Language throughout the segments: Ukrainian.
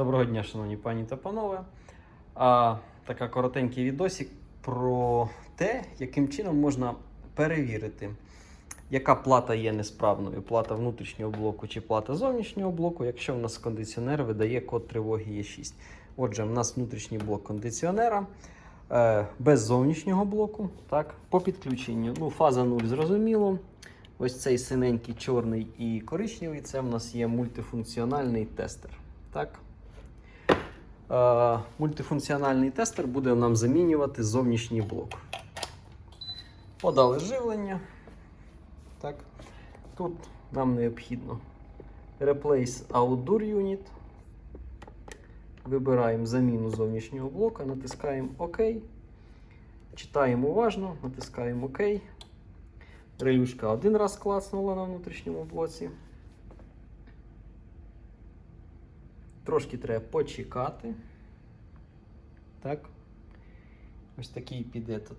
Доброго дня, шановні пані та панове. А, така коротенький відосик про те, яким чином можна перевірити, яка плата є несправною, плата внутрішнього блоку чи плата зовнішнього блоку, якщо в нас кондиціонер видає код тривоги Є6. Отже, в нас внутрішній блок кондиціонера е, без зовнішнього блоку. Так, по підключенню. Ну, фаза 0 зрозуміло. Ось цей синенький, чорний і коричневий це в нас є мультифункціональний тестер. Так? Е, мультифункціональний тестер буде нам замінювати зовнішній блок. Подали живлення. Так. Тут нам необхідно Replace Outdoor Unit. Вибираємо заміну зовнішнього блока, натискаємо ОК. Читаємо уважно, натискаємо ОК. Релюшка один раз клацнула на внутрішньому блоці. Трошки треба почекати. Так. Ось такий піде тут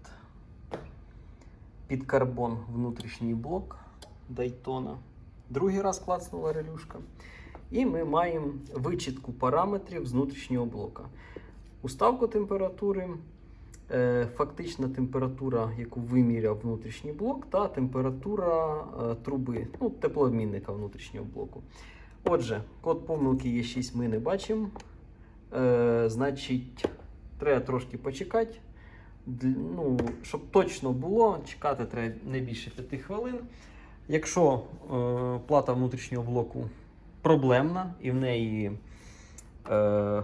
під карбон внутрішній блок Дайтона. Другий раз клацнула релюшка. І ми маємо вичітку параметрів з внутрішнього блока. Уставку температури, е, фактична температура, яку виміряв внутрішній блок, та температура е, труби, ну, теплообмінника внутрішнього блоку. Отже, код помилки є 6 ми не бачимо. Е, значить, треба трошки почекати. Ну, щоб точно було, чекати треба не більше 5 хвилин. Якщо е, плата внутрішнього блоку проблемна і в неї е,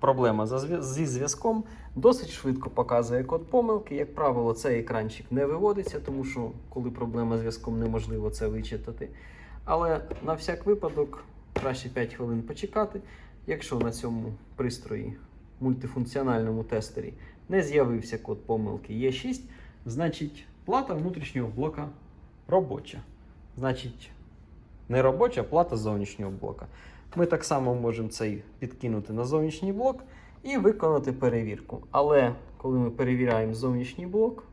проблема зі зв'язком, досить швидко показує код помилки. Як правило, цей екранчик не виводиться, тому що коли проблема з зв'язком неможливо це вичитати. Але на всяк випадок краще 5 хвилин почекати. Якщо на цьому пристрої мультифункціональному тестері не з'явився код помилки Є6, значить плата внутрішнього блока робоча. Значить, не робоча плата зовнішнього блока. Ми так само можемо цей підкинути на зовнішній блок і виконати перевірку. Але коли ми перевіряємо зовнішній блок,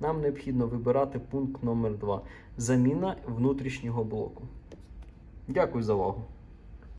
нам необхідно вибирати пункт номер 2 заміна внутрішнього блоку. Дякую за увагу.